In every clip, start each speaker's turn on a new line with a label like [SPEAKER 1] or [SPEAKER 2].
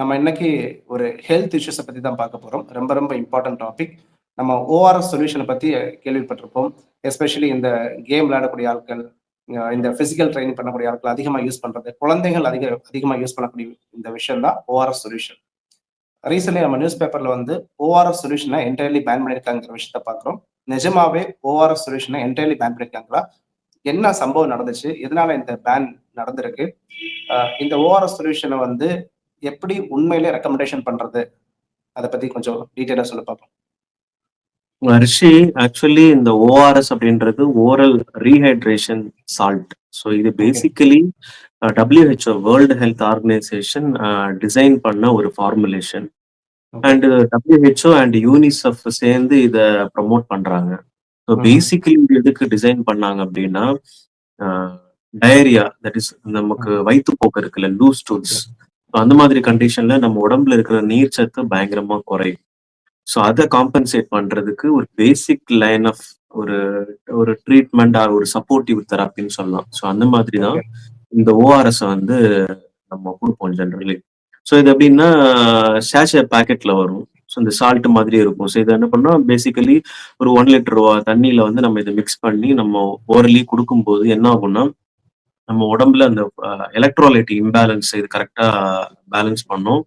[SPEAKER 1] நம்ம இன்னைக்கு ஒரு ஹெல்த் இஷ்யூஸை பற்றி தான் பார்க்க போகிறோம் ரொம்ப ரொம்ப இம்பார்ட்டன்ட் டாபிக் நம்ம ஓஆர்எஸ் சொல்யூஷனை பற்றி கேள்விப்பட்டிருப்போம். எஸ்பெஷலி இந்த கேம் விளையாடக்கூடிய ஆட்கள் இந்த ஃபிசிக்கல் ட்ரைனிங் பண்ணக்கூடிய ஆட்கள் அதிகமாக யூஸ் பண்ணுறது குழந்தைகள் அதிக அதிகமாக யூஸ் பண்ணக்கூடிய இந்த விஷயம் தான் ஓஆர்எஸ் சொல்யூஷன் ரீசெண்ட்லி நம்ம நியூஸ் பேப்பரில் வந்து ஓஆர்எஸ் சொல்யூஷனை என்டையர்லி பேன் பண்ணியிருக்காங்கிற விஷயத்த பார்க்குறோம். நிஜமாவே ஓஆர்எஸ் சொல்யூஷனை என்டையர்லி பேன் பண்ணியிருக்காங்களா என்ன சம்பவம் நடந்துச்சு? எதனால இந்த பேன் நடந்திருக்கு? இந்த ஓஆர்எஸ் சொல்யூஷனை வந்து எப்படி உண்மையிலே ரெக்கமெண்டேஷன் பண்றது? அதை பத்தி கொஞ்சம் டீட்டெயிலா சொல்ல பார்ப்போம்.
[SPEAKER 2] ரிஷி ஆக்சுவலி இந்த ஓஆர்எஸ் அப்படின்றது ஓரல் ரீஹைட்ரேஷன் சால்ட் ஸோ இது basically WHO world health organization design பண்ண ஒரு formulation and WHO and UNICEF சேர்ந்து இதை ப்ரமோட் பண்றாங்க. ஸோ. பேசிக்கலி இது எதுக்கு டிசைன் பண்ணாங்க அப்படின்னா டயரியா தட் இஸ் நமக்கு வயிற்றுப்போக்கு இருக்குல்ல லூஸ் டூல்ஸ் அந்த மாதிரி கண்டிஷன்ல நம்ம உடம்புல இருக்கிற நீர் சத்து பயங்கரமா குறையும். ஸோ அதை காம்பன்சேட் பண்றதுக்கு ஒரு பேசிக் லைன் ஆஃப் ஒரு ஒரு ட்ரீட்மெண்ட் ஆர் ஒரு சப்போர்ட்டிவ் தெரப்பின்னு சொல்லலாம். ஸோ அந்த மாதிரி தான் இந்த ஓஆர்எஸ் வந்து நம்ம கொடுப்போம் ஜென்ரலி ஸோ இது எப்படின்னா ஷேஷே பேக்கெட்ல வரும். ஸோ இந்த சால்ட் மாதிரி இருக்கும். ஸோ இதை என்ன பண்ணா பேசிக்கலி ஒரு ஒன் லிட்டர் தண்ணியில வந்து நம்ம இதை மிக்ஸ் பண்ணி நம்ம ஓரலி கொடுக்கும்போது என்ன ஆகும்னா நம்ம உடம்புல அந்த எலக்ட்ரோலைட் இம்பேலன்ஸ் இது கரெக்டா பேலன்ஸ் பண்ணும்.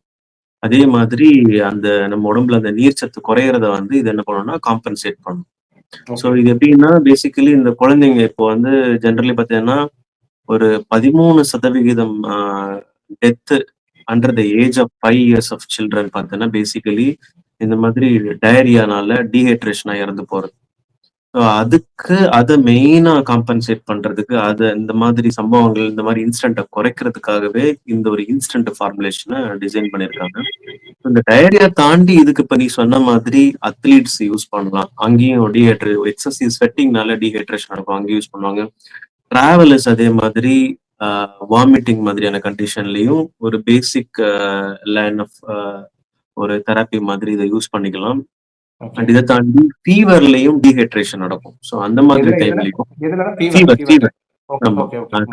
[SPEAKER 2] அதே மாதிரி அந்த நம்ம உடம்புல அந்த நீர்ச்சத்து குறையறத வந்து இது என்ன பண்ணும்னா காம்பன்சேட் பண்ணும். ஸோ இது எப்படின்னா பேசிக்கலி இந்த குழந்தைங்க இப்போ வந்து ஜென்ரலி பார்த்தீங்கன்னா ஒரு பதிமூணு சதவிகிதம் death under the age of five years of children பார்த்தீங்கன்னா பேசிக்கலி இந்த மாதிரி டயரியானால டீஹைட்ரேஷனா இறந்து போறது. ஸோ அதுக்கு அதை மெயினா காம்பன்சேட் பண்றதுக்கு அது இந்த மாதிரி சம்பவங்கள் இந்த மாதிரி இன்ஸ்டன்ட்டை குறைக்கிறதுக்காகவே இந்த ஒரு இன்ஸ்டன்ட் ஃபார்முலேஷனை டிசைன் பண்ணியிருக்காங்க. இந்த டயரியா தாண்டி இதுக்கு இப்போ நீ சொன்ன மாதிரி அத்லீட்ஸ் யூஸ் பண்ணலாம். அங்கேயும் டீஹைட்ரே எக்ஸசைஸ் ஸ்வெட்டிங்னால டீஹைட்ரேஷன் நடக்கும். அங்கேயும் யூஸ் பண்ணுவாங்க. டிராவலர்ஸ் அதே மாதிரி வாமிட்டிங் மாதிரியான கண்டிஷன்லயும் ஒரு பேசிக் லைன் ஆஃப் ஒரு தெரப்பி மாதிரி இதை யூஸ் பண்ணிக்கலாம். அண்ட் இதை தாண்டி ஃபீவர்லயும் டீஹைட்ரேஷன் நடக்கும். ஸோ அந்த மாதிரி டைம்லயும்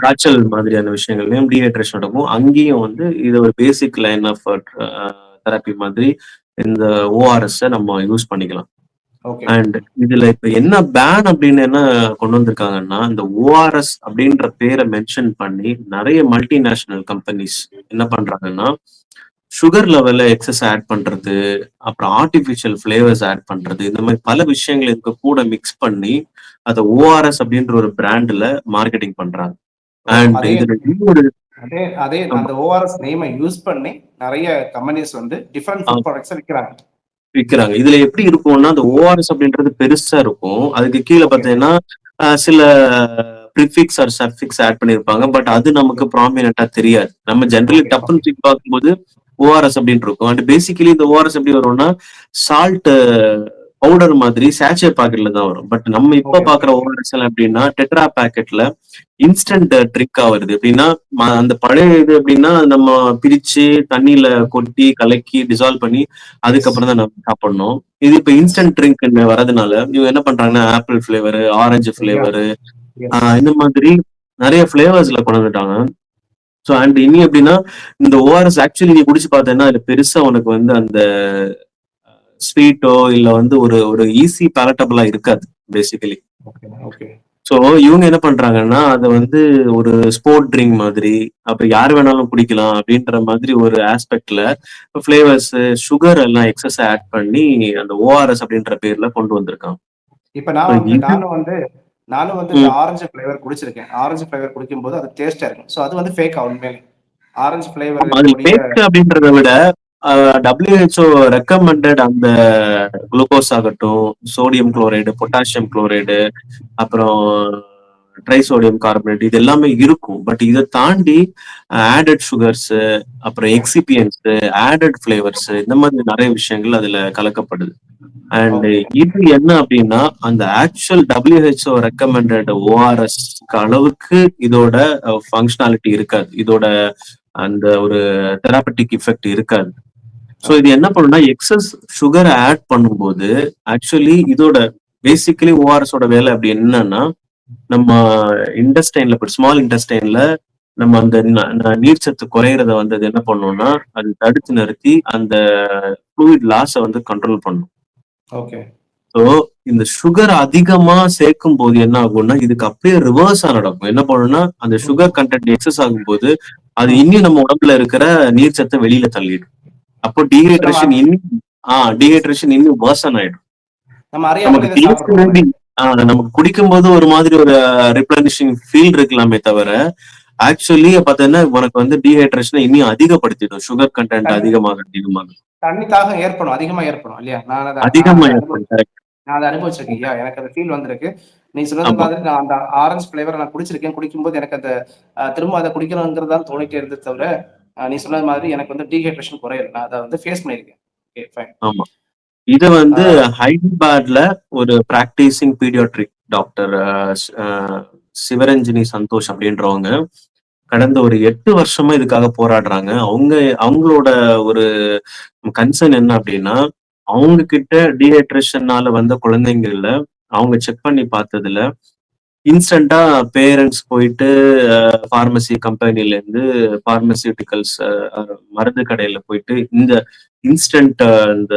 [SPEAKER 2] காய்ச்சல் மாதிரியான விஷயங்கள்லயும் டீஹைட்ரேஷன் நடக்கும். அங்கேயும் வந்து இது ஒரு பேசிக் லைன் ஆஃப் தெரப்பி மாதிரி இந்த ஓஆர்எஸ் நம்ம யூஸ் பண்ணிக்கலாம். அண்ட் இதுல இப்ப என்ன பேன் அப்படின்னு என்ன கொண்டு வந்திருக்காங்கன்னா இந்த ஓஆர்எஸ் அப்படின்ற பேரை மென்ஷன் பண்ணி நிறைய மல்டிநேஷனல் கம்பெனிஸ் என்ன பண்றாங்கன்னா சுகர் லெவல்ல எக்ஸஸ் ஆட் பண்றது அப்புறம் ஆர்டிபிஷியல் ஃபிளேவர்ஸ் ஆட் பண்றது இந்த மாதிரி பல விஷயங்கள் இதுக்கு கூட மிக்ஸ் பண்ணி அதை ஓஆர்எஸ் அப்படின்ற ஒரு பிராண்ட்ல மார்க்கெட்டிங் பண்றாங்க. அண்ட் இன்னொரு
[SPEAKER 1] அதே அதே அந்த ஓஆர்எஸ் நேமை யூஸ் பண்ணி நிறைய கம்பெனிஸ் வந்து டிஃபரெண்ட் ஃபுட் ப்ராடக்ட்ஸ் விற்கிறாங்க
[SPEAKER 2] விற்கிறாங்க இதுல எப்படி இருக்கும்னா அந்த ஓஆர்எஸ் அப்படின்றது பெருசா இருக்கும். அதுக்கு கீழே பார்த்தீங்கன்னா சில ப்ரிஃபிக்ஸ் ஆர் சஃபிக்ஸ் ஆட் பண்ணிருப்பாங்க. பட் அது நமக்கு ப்ராமினெண்டா தெரியாது. நம்ம ஜென்ரலி டப்புன்னு தூக்கி பார்க்கும்போது ஓஆர்எஸ் அப்படின்னு இருக்கும். அண்ட் பேசிக்கலி இந்த ஓஆர்எஸ் எப்படி வரும்னா சால்ட் பவுடர் மாதிரி சேச்சே பாக்கெட்ல தான் வரும். பட் நம்ம இப்ப பாக்குற ஓஆர்எஸ் எல்லாம் எப்படின்னா டெட்ரா பேக்கெட்ல இன்ஸ்டன்ட் ட்ரிக்கா வருது. எப்படின்னா அந்த பழைய இது எப்படின்னா நம்ம பிரிச்சு தண்ணியில கொட்டி கலக்கி டிசால்வ் பண்ணி அதுக்கப்புறம் தான் நம்ம சாப்பிடணும். இது இப்ப இன்ஸ்டன்ட் ட்ரிங்க் வரதுனால இவங்க என்ன பண்றாங்கன்னா ஆப்பிள் ஃபிளேவர் ஆரஞ்சு ஃபிளேவர் இந்த மாதிரி நிறைய ஃபிளேவர்ஸ்ல கொண்டு வந்துட்டாங்க ஸோ அண்ட் இனி எப்படின்னா இந்த ஓஆர்எஸ் ஆக்சுவலி நீ குடிச்சு பார்த்தேன்னா அதுல பெருசா உனக்கு வந்து அந்த ஸ்வீட்டோ இல்ல வந்து ஒரு ஒரு ஈஸி பேலட்டபிளா இருக்காது பேசிக்கலி ஸோ இவங்க என்ன பண்றாங்கன்னா அதை வந்து ஒரு ஸ்போர்ட் ட்ரிங்க் மாதிரி அப்ப யார் வேணாலும் குடிக்கலாம் அப்படின்ற மாதிரி ஒரு ஆஸ்பெக்ட்ல ஃபிளேவர்ஸ் சுகர் எல்லாம் எக்ஸஸ் ஆட் பண்ணி அந்த ஓஆர்எஸ் அப்படின்ற பேர்ல கொண்டு வந்திருக்காங்க.
[SPEAKER 1] இப்ப நான் நானும் வந்து நானும் வந்து இந்த ஆரஞ்சு ஃபிளேவர் குடிச்சிருக்கேன். ஆரஞ்சு ஃபிளேவர் குடிக்கும் போது அது டேஸ்டா இருக்கும். ஸோ அது வந்து ஃபேக் உண்மையிலே. ஆரஞ்சு ஃபிளேவர்
[SPEAKER 2] அப்படின்றத விட டபிள்யூஹெச்ஓ ரெக்கமெண்டட் அந்த குளுக்கோஸ் ஆகட்டும் சோடியம் குளோரைடு பொட்டாசியம் குளோரைடு அப்புறம் ட்ரைசோடியம் கார்பனேட் இது எல்லாமே இருக்கும். பட் இதை தாண்டி ஆடட் சுகர்ஸ் அப்புறம் எக்ஸிபியன்ஸ் ஆடட் ஃபிளேவர்ஸ் இந்த மாதிரி நிறைய விஷயங்கள் அதுல கலக்கப்படுது. அண்ட் இது என்ன அப்படின்னா அந்த ஆக்சுவல் டபிள்யூஹெச்ஓ ரெக்கமெண்டட் ஓஆர்எஸ் அளவுக்கு இதோட ஃபங்க்ஷனாலிட்டி இருக்காது. இதோட அந்த ஒரு தெராபட்டிக் இஃபெக்ட் இருக்காது. ஸோ இது என்ன பண்ணுன்னா எக்ஸஸ் சுகரை ஆட் பண்ணும்போது ஆக்சுவலி இதோட பேசிக்கலி ஓஆர்எஸோட வேலை அப்படி என்னன்னா நம்ம இண்டஸ்டைன்ல ஸ்மால் இண்டஸ்டைன்ல நம்ம அந்த ந- ந- நீர்ச்சத்து குறையறத வந்து அது என்ன பண்ணும்னா அது தடுத்து நிறுத்தி அந்த ஃப்ளூயிட் லாஸை வந்து கண்ட்ரோல் பண்ணும்.
[SPEAKER 1] ஓகே
[SPEAKER 2] ஸோ இந்த சுகர் அதிகமா சேர்க்கும் போது என்ன ஆகும்னா இதுக்கு அப்படியே ரிவர்ஸா நடக்கும். என்ன பண்ணும்னா அந்த சுகர் கண்டென்ட் எக்ஸஸ் ஆகும்போது அது இன்னும் நம்ம உடம்புல இருக்கிற நீர்ச்சத்தை வெளியில தள்ளிடும். அப்போ டீஹைட்ரேஷன் இன்னும் ஆஹ் டீஹைட்ரேஷன் இன்னும் வேர்சன் ஆயிடும். நமக்கு நமக்கு குடிக்கும் போது ஒரு மாதிரி ஒரு ரிப்ளனிஷிங் ஃபீல் இருக்கலாமே தவிர ஆக்சுவலி பாத்தீங்கன்னா உனக்கு வந்து டீஹைட்ரேஷனை இன்னும் அதிகப்படுத்திடும். சுகர் கண்டென்ட் அதிகமாக அதிகமாக.
[SPEAKER 1] தண்ணி தாகம் ஏற்படும் அதிகமா ஏற்படும் இல்லையா? நான் அதை
[SPEAKER 2] அதிகமா
[SPEAKER 1] நான் அதை அனுபவிச்சிருக்கேன் ஐயா எனக்கு அந்த ஃபீல் வந்திருக்கு. நீ சொன்னது. மாதிரி நான் அந்த ஆரஞ்சு ஃபிளேவர் நான் குடிச்சிருக்கேன். குடிக்கும்போது எனக்கு அந்த திரும்ப அதை குடிக்கணுங்கிறது தான் தோணிட்டே இருந்தது தவிர நீ சொன்னது மாதிரி எனக்கு வந்து டீஹைட்ரேஷன் குறையல. நான் அதை வந்து ஃபேஸ் பண்ணியிருக்கேன். ஓகே ஃபைன்
[SPEAKER 2] ஆமா. இத வந்து ஹைதராபாத்ல ஒரு practising paediatric doctor Sivaranjini Santhosh அப்படின்றவங்க கடந்த ஒரு எட்டு வருஷமா இதுக்காக போராடுறாங்க. அவங்க அவங்களோட ஒரு கன்சர்ன் என்ன அப்படின்னா அவங்க கிட்ட டீஹைட்ரேஷன்னால வந்த குழந்தைங்கள்ல அவங்க செக் பண்ணி பார்த்ததுல இன்ஸ்டண்டா பேரண்ட்ஸ் போயிட்டு ஃபார்மசி கம்பெனில இருந்து பார்மசியூட்டிக்கல்ஸ் மருந்து கடையில போயிட்டு இந்த இன்ஸ்டன்ட் இந்த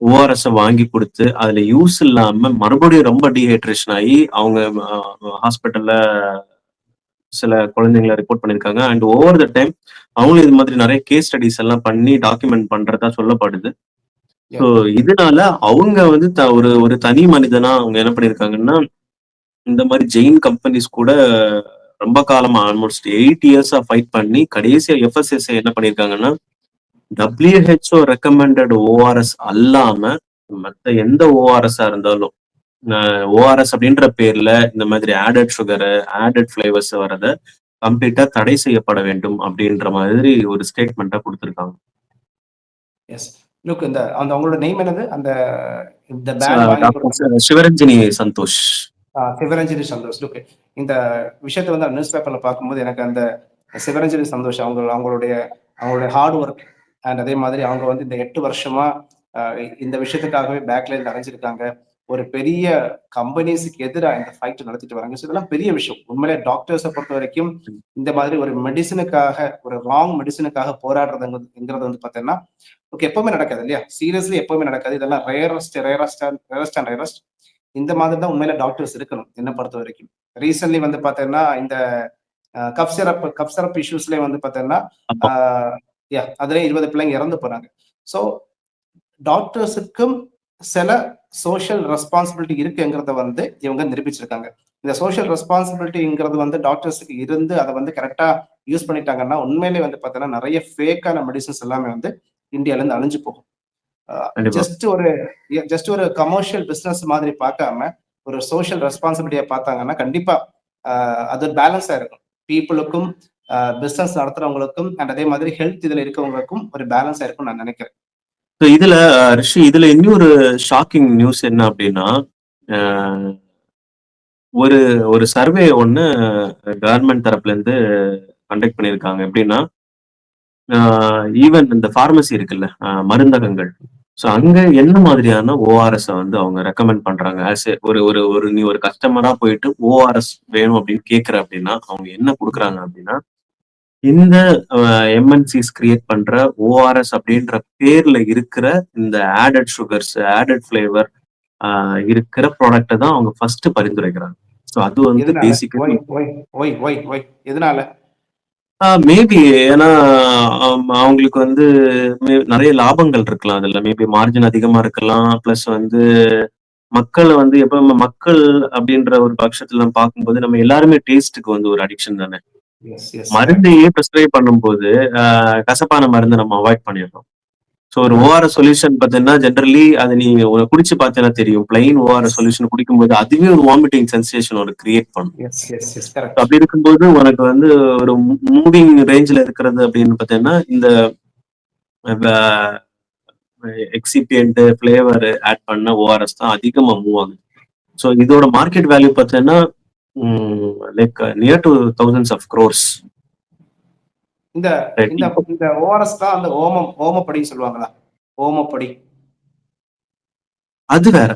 [SPEAKER 2] ஓஆர்எஸ் வாங்கி கொடுத்து அதுல யூஸ் இல்லாம மறுபடியும் ரொம்ப டீஹைட்ரேஷன் ஆகி அவங்க ஹாஸ்பிட்டல்ல சில குழந்தைங்களை ரிப்போர்ட் பண்ணிருக்காங்க அண்ட் ஓவர் த டைம் அவங்களும் இது மாதிரி நிறைய கேஸ் ஸ்டடிஸ் எல்லாம் பண்ணி டாக்குமெண்ட் பண்றதா சொல்லப்படுது. ஸோ இதனால அவங்க வந்து ஒரு ஒரு தனி மனிதனா அவங்க என்ன பண்ணிருக்காங்கன்னா இந்த மாதிரி ஜெயின் கம்பெனிஸ் கூட ரொம்ப காலமா ஆல்மோஸ்ட் எயிட் இயர்ஸா ஃபைட் பண்ணி கடைசியா எஃப்எஸ்எஸ்ஐ என்ன பண்ணிருக்காங்கன்னா WHO ரெக்கமெண்டட் ஓஆர்எஸ் அல்லாம மத்த எந்த ஓஆர்எஸ்ஸா இருந்தாலும் ஓஆர்எஸ் அப்படின்ற பேர்ல இந்த மாதிரி ஆடட் சுகர் ஆடட் ஃபிளேவர்ஸ் வரத கம்ப்ளீட்டா தடை செய்யப்பட வேண்டும் அப்படின்ற மாதிரி ஒரு ஸ்டேட்மெண்ட்டா கொடுத்திருக்காங்க.
[SPEAKER 1] எஸ் லுக் இந்த அந்த அவங்களோட நேம் என்னது? அந்த இந்த பேண்ட்
[SPEAKER 2] சிவரஞ்சனி சந்தோஷ்.
[SPEAKER 1] சிவரஞ்சனி சந்தோஷ். லுக் இந்த விஷயத்தை வந்து நியூஸ் பேப்பர்ல பார்க்கும்போது எனக்கு அந்த சிவரஞ்சனி சந்தோஷ் அவங்க அவங்களுடைய அவங்களுடைய ஹார்ட் ஒர்க் அண்ட் அதே மாதிரி அவங்க வந்து இந்த எட்டு வருஷமா இந்த விஷயத்துக்காகவே பேக்ல அடைஞ்சிருக்காங்க. ஒரு பெரிய கம்பெனிஸுக்கு எதிராக இந்த ஃபைட் நடத்திட்டு வராங்க. ஸோ இதெல்லாம் பெரிய விஷயம். உண்மையிலே டாக்டர்ஸை பொறுத்த வரைக்கும் இந்த மாதிரி ஒரு மெடிசனுக்காக ஒரு ராங் மெடிசனுக்காக போராடுறதுங்கிறது வந்து பார்த்தீங்கன்னா ஓகே எப்பவுமே நடக்காது இல்லையா? சீரியஸ்லி எப்பவுமே நடக்காது. இதெல்லாம் rarest rarest rarest and rarest இந்த மாதிரி தான் உண்மையில டாக்டர்ஸ் இருக்கணும் என்ன பொறுத்த வரைக்கும். ரீசென்ட்லி வந்து பார்த்தீங்கன்னா இந்த கப் சிரப் கப் சிரப் இஷ்யூஸ்லேயே வந்து பார்த்தீங்கன்னா. யா அதுல இருபது பிள்ளைங்க இறந்து போறாங்க. ஸோ டாக்டர்ஸுக்கும் சில சோஷியல் ரெஸ்பான்சிபிலிட்டி இருக்குங்கிறத வந்து இவங்க நிரூபிச்சிருக்காங்க. இந்த சோஷியல் ரெஸ்பான்சிபிலிட்டிங்கிறது வந்து டாக்டர்ஸுக்கு இருந்து அதை வந்து கரெக்டா யூஸ் பண்ணிட்டாங்கன்னா உண்மையிலே வந்து பார்த்தீங்கன்னா நிறைய ஃபேக்கான மெடிசன்ஸ் எல்லாமே வந்து இந்தியால இருந்து அழிஞ்சு போகும். ஜஸ்ட் ஒரு ஜஸ்ட் ஒரு கமர்ஷியல் பிசினஸ் மாதிரி பார்க்காம ஒரு சோஷியல் ரெஸ்பான்சிபிலிட்டியை பார்த்தாங்கன்னா கண்டிப்பா அது பேலன்ஸா இருக்கும். பீப்புளுக்கும் பிஸ்னஸ் நடத்துறவங்களுக்கும் அண்ட் அதே மாதிரி ஹெல்த் இதுல இருக்கவங்களுக்கும் ஒரு பேலன்ஸ் இருக்கும் நான் நினைக்கிறேன்.
[SPEAKER 2] ஸோ இதுல ரிஷி இதுல இன்னொரு ஷாக்கிங் நியூஸ் என்ன அப்படின்னா ஒரு ஒரு சர்வே ஒண்ணு கவர்மெண்ட் தரப்புல இருந்து கண்டக்ட் பண்ணியிருக்காங்க. எப்படின்னா ஈவன் இந்த ஃபார்மசி இருக்குல்ல மருந்தகங்கள். ஸோ அங்க என்ன மாதிரியான ஓஆர்எஸ் வந்து அவங்க ரெக்கமெண்ட் பண்றாங்க? ஆஸ் ஒரு ஒரு ஒரு நீ ஒரு கஸ்டமரா போயிட்டு ஓஆர்எஸ் வேணும் அப்படின்னு கேட்குற அப்படின்னா அவங்க என்ன கொடுக்குறாங்க அப்படின்னா இந்த எம்என்சிஸ் கிரியேட் பண்ற ஓஆர்எஸ் அப்படின்ற பேர்ல இருக்கிற இந்த ஆடட் சுகர்ஸ் ஆடட் ஃபிளேவர் இருக்கிற ப்ராடக்ட்டை தான் அவங்க ஃபர்ஸ்ட் பரிந்துரைக்கிறாங்க. ஸோ அது வந்து
[SPEAKER 1] ஒய் எதனால?
[SPEAKER 2] மேபி ஏன்னா அவங்களுக்கு வந்து நிறைய லாபங்கள் இருக்கலாம் அதுல. மேபி மார்ஜின் அதிகமா இருக்கலாம். பிளஸ் வந்து மக்களை வந்து எப்ப மக்கள் அப்படின்ற ஒரு பட்சத்துல பார்க்கும்போது நம்ம எல்லாருமே டேஸ்ட்டுக்கு வந்து ஒரு அடிக்ஷன் தானே. மருந்தையே ப்ரிஸ்கிரைப் பண்ணும்போது கசப்பான மருந்தை நம்ம அவாய்ட் பண்ணிடுறோம். ஸோ ஒரு ஓஆர்எஸ் சொல்யூஷன் பார்த்தீங்கன்னா ஜென்ரலி அது நீ குடிச்சு பார்த்தீங்கன்னா தெரியும். பிளைன் ஓஆர்எஸ் சொல்யூஷன் குடிக்கும்போது அதுவே ஒரு வாமிட்டிங் சென்சேஷன் ஒரு கிரியேட் பண்ணும். அப்படி இருக்கும்போது உனக்கு வந்து ஒரு மூவிங் ரேஞ்சில் இருக்கிறது அப்படின்னு பார்த்தீங்கன்னா இந்த எக்ஸிபியன்ட் ஃபிளேவர் ஆட் பண்ண ஓஆர்எஸ் தான் அதிகமா மூவ் ஆகுது. ஸோ இதோட மார்க்கெட் வேல்யூ பார்த்தீங்கன்னா like near to thousands of crores
[SPEAKER 1] இந்த இந்த இந்த ஓஆர்எஸ் தான் அந்த ஓமம் ஓமப்படி சொல்லுவாங்களா? ஓமப்படி.
[SPEAKER 2] அது வேற.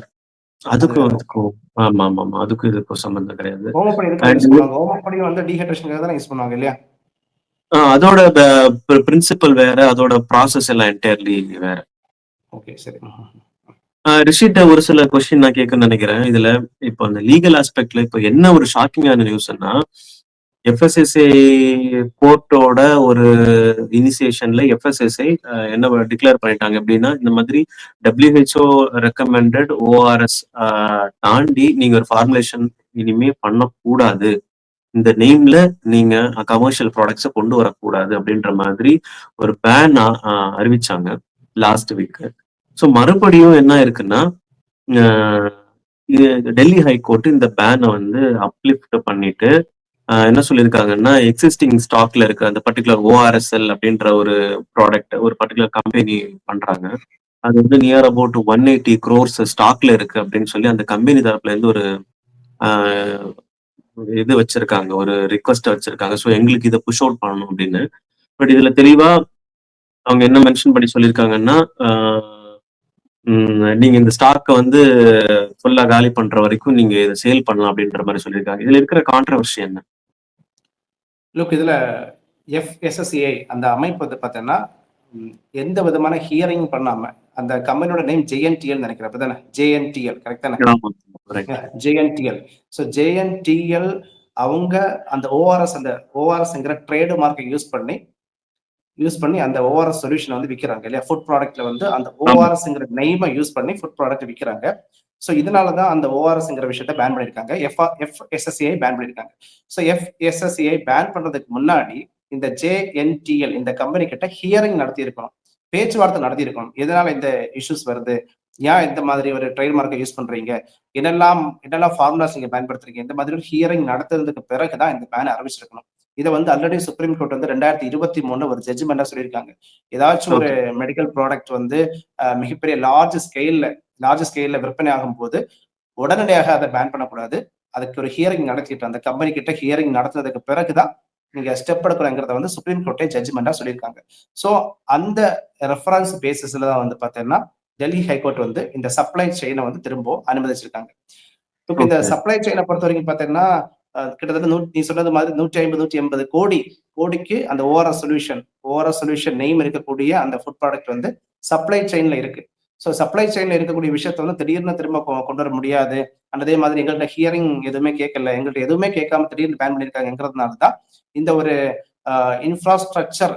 [SPEAKER 2] அதுக்கும். அதுக்கும் ஆமா ஆமா ஆமா அதுக்கும் இதுக்கும் சம்பந்தம் கிடையாது.
[SPEAKER 1] ஓமப்படி வந்து டீஹைட்ரேஷனுக்காக தான் யூஸ் பண்ணுவாங்க இல்லையா?
[SPEAKER 2] அதோட பிரின்சிபல் வேற அதோட ப்ராசஸ் எல்லாம் என்டையர்லி வேற.
[SPEAKER 1] ஓகே சரி.
[SPEAKER 2] ரிஷிட்ட ஒரு சில கொஸ்டின் நான் கேட்கணும்னு நினைக்கிறேன். இதுல இப்போ அந்த லீகல் ஆஸ்பெக்ட்ல இப்போ என்ன ஒரு ஷாக்கிங்கான நியூஸ்னா எஃப்எஸ்எஸ்ஐ கோர்ட்டோட ஒரு இனிசியேஷன்ல எஃப்எஸ்எஸ்ஐ என்ன டிக்ளேர் பண்ணிட்டாங்க அப்படின்னா இந்த மாதிரி டபிள்யூஹெச்ஓ ரெக்கமெண்டட் ஓஆர்எஸ் தாண்டி நீங்க ஒரு ஃபார்முலேஷன் இனிமே பண்ணக்கூடாது. இந்த நேம்ல நீங்க கமர்ஷியல் ப்ராடக்ட்ஸை கொண்டு வரக்கூடாது அப்படின்ற மாதிரி ஒரு பேன் அறிவிச்சாங்க லாஸ்ட் வீக் ஸோ மறுபடியும் என்ன இருக்குன்னா இது டெல்லி ஹைகோர்ட் இந்த பேனை வந்து அப்லிஃப்ட் பண்ணிட்டு என்ன சொல்லியிருக்காங்கன்னா எக்ஸிஸ்டிங் ஸ்டாக்ல இருக்க அந்த பர்டிகுலர் ஓஆர்எஸ்எல் அப்படின்ற ஒரு ப்ராடக்ட் ஒரு பர்டிகுலர் கம்பெனி பண்றாங்க. அது வந்து near about one eighty crores ஸ்டாக்ல இருக்கு அப்படின்னு சொல்லி அந்த கம்பெனி தரப்புல இருந்து ஒரு இது வச்சிருக்காங்க ஒரு ரிக்வஸ்ட் வச்சிருக்காங்க. ஸோ எங்களுக்கு இதை புஷ் அவுட் பண்ணணும் அப்படின்னு. பட் இதுல தெளிவா அவங்க என்ன மென்ஷன் பண்ணி சொல்லியிருக்காங்கன்னா நீங்க இந்த ஸ்டாக்கை வந்து ஃபுல்லா காலி பண்ற வரைக்கும் நீங்க இதை சேல் பண்ணலாம் அப்படின்ற மாதிரி சொல்லியிருக்காங்க. இதுல இருக்கிற கான்ட்ரவர்சி என்ன?
[SPEAKER 1] லுக் இதுல எஃப்எஸ்எஸ்ஏ அந்த அமைப்பு வந்து பார்த்தீங்கன்னா எந்த விதமான ஹியரிங் பண்ணாம அந்த கம்பெனியோட நேம் ஜேஎன்டிஎல் நினைக்கிறேன். அப்படிதானே ஜேஎன்டிஎல் கரெக்ட் தானே. ஜேஎன்டிஎல் ஸோ ஜேஎன்டிஎல் அவங்க அந்த ஓஆர்எஸ் அந்த ஓஆர்எஸ்ங்கிற ட்ரேடு மார்க்கை யூஸ் பண்ணி யூஸ் பண்ணி அந்த ஓஆர்எஸ் சொல்யூஷன் வந்து விற்கிறாங்க இல்லையா? ஃபுட் ப்ராடக்ட்ல வந்து அந்த ஓஆர்எஸ்ங்கிற நெய்மை யூஸ் பண்ணி ஃபுட் ப்ராடக்ட் விற்கிறாங்க ஸோ இதனால தான் அந்த ஓஆர்எஸ்ங்கிற விஷயத்த பேன் பண்ணியிருக்காங்க. எஃப் எஃப்எஸ்எஸ்சிஐ பேன் பண்ணியிருக்காங்க. ஸோ எஃப் எஸ்எஸ்சிஐ பேன் பண்றதுக்கு முன்னாடி இந்த ஜேஎன்டிஎல் இந்த கம்பெனி கிட்ட ஹியரிங் நடத்தி இருக்கணும் பேச்சுவார்த்தை நடத்தி இருக்கணும் எதனால இந்த இஷ்யூஸ் வருது? ஏன் இந்த மாதிரி ஒரு ட்ரேட்மார்க்கை யூஸ் பண்றீங்க? என்னெல்லாம் என்னெல்லாம் ஃபார்முலாஸ் நீங்க பயன்படுத்துறீங்க? இந்த மாதிரி ஒரு ஹியரிங் நடத்துறதுக்கு பிறகுதான் இந்த பேனை அறிவிச்சிருக்கணும். இதை வந்து ஆல்ரெடி சுப்ரீம் கோர்ட் வந்து ரெண்டாயிரத்தி இருபத்தி மூணு ஒரு ஜட்ஜ்மெண்டா சொல்லியிருக்காங்க. ஏதாச்சும் ஒரு மெடிக்கல் ப்ராடக்ட் வந்து மிகப்பெரிய லார்ஜ் ஸ்கேல்ல லார்ஜ் ஸ்கேல்ல விற்பனை ஆகும்போது உடனடியாக அதை பேன் பண்ணக்கூடாது. அதுக்கு ஒரு ஹியரிங் நடத்திட்டு அந்த கம்பெனி கிட்ட ஹியரிங் நடத்துனதுக்கு பிறகுதான் நீங்க ஸ்டெப் எடுக்கணுங்கிறத வந்து சுப்ரீம் கோர்ட்டே ஜட்ஜ்மெண்டா சொல்லியிருக்காங்க. ஸோ அந்த ரெஃபரன்ஸ் பேசிஸ்ல தான் வந்து பார்த்தீங்கன்னா டெல்லி ஹைகோர்ட் வந்து இந்த சப்ளை செயினை வந்து திரும்ப அனுமதிச்சிருக்காங்க. இப்போ இந்த. சப்ளை செயினை பொறுத்த வரைக்கும் பார்த்தீங்கன்னா கிட்டத்தட்ட நூ நீ சொன்னது மாதிரி நூற்றி ஐம்பது நூற்றி எண்பது கோடி கோடிக்கு அந்த ORS solution ORS solution name இருக்கக்கூடிய அந்த ஃபுட் ப்ராடக்ட் வந்து சப்ளை செயின்ல இருக்கு. ஸோ சப்ளை செயின்ல இருக்கக்கூடிய விஷயத்த வந்து திடீர்னு திரும்ப கொ- கொண்டு வர முடியாது. அந்த அதே மாதிரி எங்கள்கிட்ட ஹியரிங் எதுவுமே கேட்கல. எங்கள்கிட்ட எதுவுமே கேட்காம திடீர்னு பேன் பண்ணியிருக்காங்கிறதுனால தான் இந்த ஒரு இன்ஃப்ராஸ்ட்ரக்சர்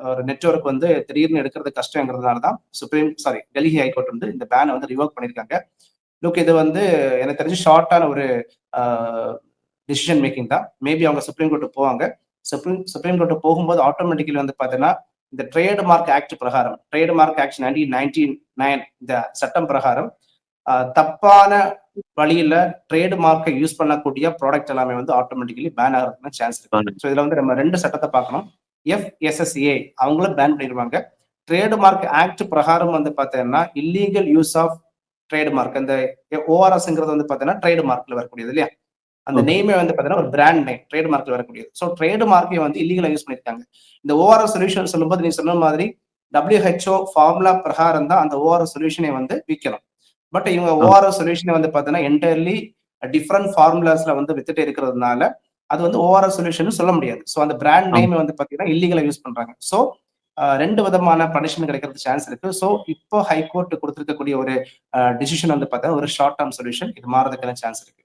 [SPEAKER 1] ஒரு நெட்வொர்க் வந்து திடீர்னு எடுக்கிறது கஷ்டங்கிறதுனால தான் சுப்ரீம் சாரி டெல்லி ஹைகோர்ட் வந்து இந்த பேனை வந்து ரிவோக் பண்ணியிருக்காங்க. லுக் இது வந்து எனக்கு தெரிஞ்சு ஷார்ட்டான ஒரு டிசிஷன் மேக்கிங் தான். மேபி அவங்க சுப்ரீம் கோர்ட்டு போவாங்க. சுப்ரீம் சுப்ரீம் கோர்ட்டு போகும்போது ஆட்டோமேட்டிக்கலி வந்து பார்த்தீங்கன்னா இந்த ட்ரேட் மார்க் ஆக்ட் பிரகாரம் trade mark act nineteen ninety nine இந்த சட்டம் பிரகாரம் தப்பான வழியில ட்ரேட் மார்க்கை யூஸ் பண்ணக்கூடிய ப்ராடக்ட் எல்லாமே வந்து ஆட்டோமேட்டிக்கலி பேன் ஆகிறதுக்கு சான்ஸ் இருக்கு. ஸோ இதுல வந்து நம்ம ரெண்டு சட்டத்தை பார்க்கணும். எஃப்எஸ்எஸ்ஏ அவங்களும் பேன் பண்ணிடுவாங்க. ட்ரேட் மார்க் ஆக்ட் பிரகாரம் வந்து பார்த்தீங்கன்னா illegal use of trade mark அந்த ஓஆர்எஸ்ங்கிறது வந்து பார்த்தீங்கன்னா ட்ரேட் மார்க்ல வரக்கூடியது இல்லையா? அந்த. நெய்மே வந்து பார்த்தீங்கன்னா ஒரு பிராண்ட் நேம் ட்ரேட் மார்க்ல வரக்கூடியது ஸோ ட்ரேட் மார்க்கை வந்து இல்லீகலா யூஸ் பண்ணியிருக்காங்க இந்த ஓஆர்எஸ் சொல்யூஷன் சொல்லும்போது நீ சொன்ன மாதிரி WHO ஃபார்முலா பிரகாரம் தான் அந்த ஓஆர்எஸ் சொல்யூஷனை வந்து விற்கணும். பட் இவங்க ஓஆர்எஸ் சொல்யூஷனை வந்து பார்த்தீங்கன்னா என்டையர்லி டிஃப்ரெண்ட் ஃபார்முலாஸ்ல வந்து வித்துட்டு இருக்கிறதுனால அது வந்து ஓஆர்எஸ் சொல்யூஷன் சொல்ல முடியாது. ஸோ அந்த பிராண்ட் நேம் வந்து பார்த்தீங்கன்னா இல்லீகலா யூஸ் பண்றாங்க. ஸோ ரெண்டு விதமான பனிஷ்மெண்ட் கிடைக்கிறது சான்ஸ் இருக்கு. ஸோ இப்போ ஹைகோர்ட் கொடுத்திருக்கக்கூடிய ஒரு டிசிஷன் வந்து பார்த்தா ஒரு ஷார்ட் டேர்ம் சொல்யூஷன் இது மாறதுக்கான சான்ஸ் இருக்கு.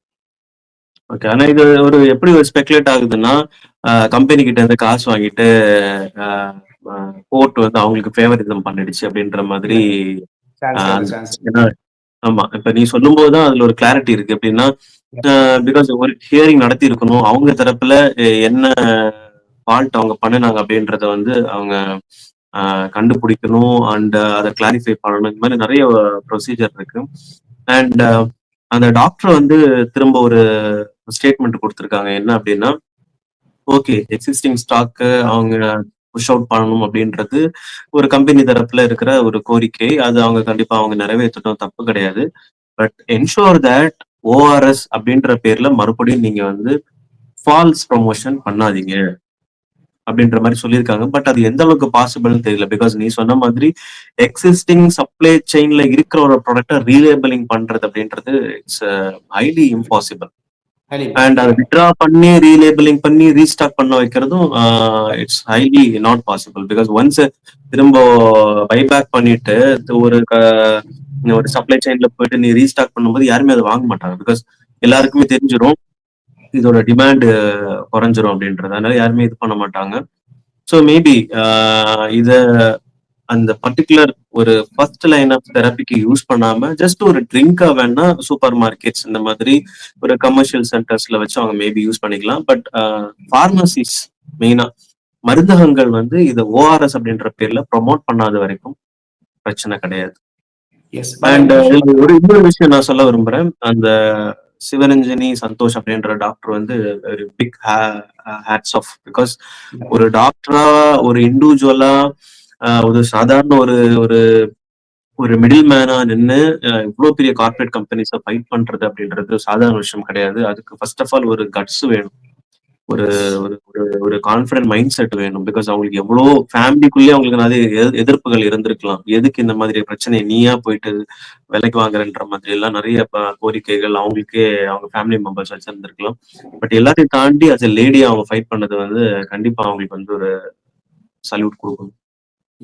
[SPEAKER 2] ஓகே ஆனா இது ஒரு எப்படி ஒரு ஸ்பெகுலேட் ஆகுதுன்னா கம்பெனி கிட்ட இருந்து காசு வாங்கிட்டு கோர்ட் வந்து அவங்களுக்கு ஃபேவரிசம் பண்ணிடுச்சு அப்படின்ற மாதிரி ஆமா இப்ப நீ சொல்லும் போதுதான் அதுல ஒரு கிளாரிட்டி இருக்கு. எப்படின்னா பிகாஸ் ஒரு ஹியரிங் நடத்தி இருக்கணும் அவங்க தரப்புல என்ன ஃபால்ட் அவங்க பண்ணினாங்க அப்படின்றத வந்து அவங்க கண்டுபிடிக்கணும் அண்ட் அதை கிளாரிஃபை பண்ணணும். இந்த மாதிரி நிறைய ப்ரொசீஜர் இருக்கு. அண்ட் அந்த டாக்டர் வந்து திரும்ப ஒரு ஸ்டேட்மெண்ட் கொடுத்துருக்காங்க. என்ன அப்படின்னா ஓகே எக்ஸிஸ்டிங் ஸ்டாக்கு அவங்க புஷ் அவுட் பண்ணணும் அப்படின்றது ஒரு கம்பெனி தரப்புல இருக்கிற ஒரு கோரிக்கை. அது அவங்க கண்டிப்பா அவங்க நிறைவேற்றட்டும் தப்பு கிடையாது. பட் என்ஷோர் தட் ஓஆர்எஸ் அப்படின்ற பேர்ல மறுபடியும் நீங்க வந்து ஃபால்ஸ் ப்ரொமோஷன் பண்ணாதீங்க அப்படின்ற மாதிரி சொல்லியிருக்காங்க. பட் அது எந்த அளவுக்கு பாசிபிள்னு தெரியல. பிகாஸ் நீ சொன்ன மாதிரி எக்ஸிஸ்டிங் சப்ளை செயின்ல இருக்கிற ஒரு ப்ராடக்டை ரீலேபிளிங் பண்றது அப்படின்றது இட்ஸ் ஹைலி இம்பாசிபிள் அண்ட் அதை விட்ரா பண்ணி ரீலேபிளிங் பண்ணி ரீஸ்டாக் பண்ண வைக்கிறதும் it's highly not possible because once திரும்ப பைபேக் பண்ணிட்டு ஒரு க- ஒரு சப்ளை செயின்ல போயிட்டு நீ ரீஸ்டாக் பண்ணும்போது யாருமே அதை வாங்க மாட்டாங்க. பிகாஸ் எல்லாருக்குமே தெரிஞ்சிடும் இதோட டிமாண்ட் குறைஞ்சிரும் அப்படின்றது அதனால யாருமே இது பண்ண மாட்டாங்க. ஸோ மேபி uh, இதை அந்த பர்டிகுலர் ஒரு ஃபர்ஸ்ட் லைன் ஆஃப் தெரப்பிக்கு யூஸ் பண்ணாம ஜஸ்ட் ஒரு ட்ரிங்கா வேணா சூப்பர் மார்க்கெட்ஸ் இந்த மாதிரி ஒரு கமர்ஷியல் சென்டர்ஸ்ல வச்சு அவங்க மேபி யூஸ் பண்ணிக்கலாம். பட் ஃபார்மசிஸ் மெயினா மருந்தகங்கள் வந்து இதை ஓஆர்எஸ் அப்படின்ற பேர்ல ப்ரொமோட் பண்ணாத வரைக்கும் பிரச்சனை கிடையாது. அண்ட் ஒரு இன்னொரு விஷயம் நான் சொல்ல விரும்புறேன். அந்த சிவரஞ்சனி சந்தோஷ் அப்படின்ற டாக்டர் வந்து ஒரு பிக் ஹேட்ஸ் ஆஃப் பிகாஸ் ஒரு டாக்டரா ஒரு இண்டிவிஜுவலா ஒரு சாதாரண ஒரு ஒரு ஒரு மிடில் மேனா நின்று இவ்வளோ பெரிய கார்பரேட் கம்பெனிஸை ஃபைட் பண்றது அப்படின்றது சாதாரண விஷயம் கிடையாது. அதுக்கு ஃபர்ஸ்ட் ஆஃப் ஆல் ஒரு கட்ஸ் வேணும். ஒரு ஒரு ஒரு- ஒரு கான்பிடன்ட் மைண்ட் செட் வேணும். பிகாஸ் அவங்களுக்கு எவ்வளோ ஃபேமிலிக்குள்ளேயே அவங்களுக்கு நிறைய எதிர்- எதிர்ப்புகள் இருந்திருக்கலாம். எதுக்கு இந்த மாதிரி பிரச்சனை? நீயா போயிட்டு விலைக்கு வாங்குறன்ற மாதிரி எல்லாம் நிறைய கோரிக்கைகள் அவங்களுக்கே அவங்க ஃபேமிலி மெம்பர்ஸ் வச்சிருந்திருக்கலாம். பட் எல்லாத்தையும் தாண்டி அஸ் எ லேடி அவங்க ஃபைட் பண்ணது வந்து கண்டிப்பா அவங்களுக்கு வந்து ஒரு சல்யூட் கொடுக்கணும்.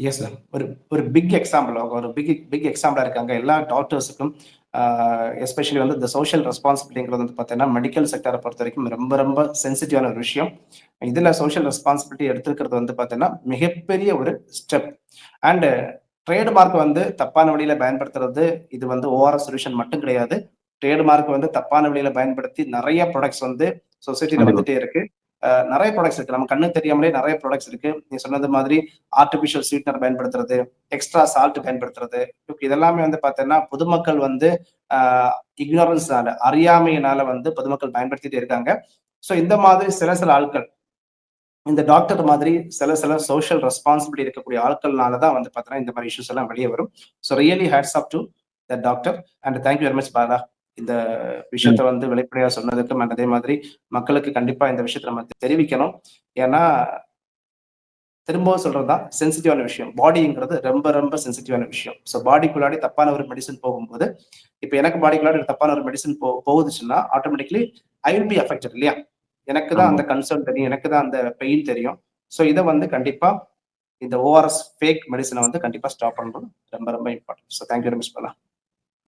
[SPEAKER 1] எஸ் ஒரு ஒரு பிக் எக்ஸாம்பிள் ஒரு பிக் பிக் எக்ஸாம்பிளா இருக்காங்க. எல்லா டாக்டர்ஸுக்கும் எஸ்பெஷலி வந்து இந்த சோஷியல் ரெஸ்பான்சிபிலிட்டிங்கிறது வந்து பார்த்தீங்கன்னா மெடிக்கல் செக்டரை பொறுத்த வரைக்கும் ரொம்ப ரொம்ப சென்சிட்டிவான ஒரு விஷயம். இதுல சோஷியல் ரெஸ்பான்சிபிலிட்டி எடுத்துக்கிறது வந்து பார்த்தீங்கன்னா மிகப்பெரிய ஒரு ஸ்டெப் அண்ட் ட்ரேட்மார்க் வந்து தப்பான வழியில பயன்படுத்துறது இது வந்து ஓஆர்எஸ் சொல்யூஷன் மட்டும் கிடையாது. ட்ரேட்மார்க் வந்து தப்பான வழியில பயன்படுத்தி நிறைய ப்ராடக்ட்ஸ் வந்து சொசைட்டில
[SPEAKER 2] கண்டிப்பா.
[SPEAKER 1] வந்துட்டே இருக்கு. நிறைய ப்ராடக்ட்ஸ் இருக்கு. நம்ம கண்ணு தெரியாமலே நிறைய ப்ராடக்ட்ஸ் இருக்கு. நீ சொன்னது மாதிரி ஆர்டிபிஷியல் ஸ்வீட்னர் பயன்படுத்துறது எக்ஸ்ட்ரா சால்ட் பயன்படுத்துறது. இதெல்லாமே வந்து பார்த்தீங்கன்னா பொதுமக்கள் வந்து இக்னோரன்ஸ்னால அறியாமையினால வந்து பொதுமக்கள் பயன்படுத்திட்டு இருக்காங்க. ஸோ இந்த மாதிரி சில சில ஆட்கள் இந்த டாக்டர் மாதிரி சில சில சோஷியல் ரெஸ்பான்சிபிலிட்டி இருக்கக்கூடிய ஆட்கள்னால தான் வந்து பார்த்தீங்கன்னா இந்த மாதிரி இஷ்யூஸ் எல்லாம் வெளியே வரும். So really hats off to the doctor and thank you very much Bala இந்த விஷயத்த வந்து வெளிப்படையா சொன்னதுக்கும் and அதே மாதிரி மக்களுக்கு கண்டிப்பா இந்த விஷயத்த நம்ம தெரிவிக்கணும். ஏன்னா திரும்பவும் சொல்றதுதான் சென்சிட்டிவான விஷயம். பாடிங்கிறது ரொம்ப ரொம்ப சென்சிட்டிவான விஷயம். ஸோ பாடிக்குள்ளாடி தப்பான ஒரு மெடிசன் போகும்போது இப்போ எனக்கு பாடிக்குள்ளாடி தப்பான ஒரு மெடிசன் போ போகுதுச்சுன்னா automatically I will be affected இல்லையா? எனக்கு தான் அந்த கன்சர்ன் தெரியும். எனக்கு தான் அந்த பெயின் தெரியும். ஸோ இதை வந்து கண்டிப்பா இந்த ஓஆர்எஸ் ஃபேக் மெடிசனை வந்து கண்டிப்பா ஸ்டாப் பண்ணணும். ரொம்ப ரொம்ப இம்பார்ட்டன்ட் ஸோ தேங்க்யூ மச் பலா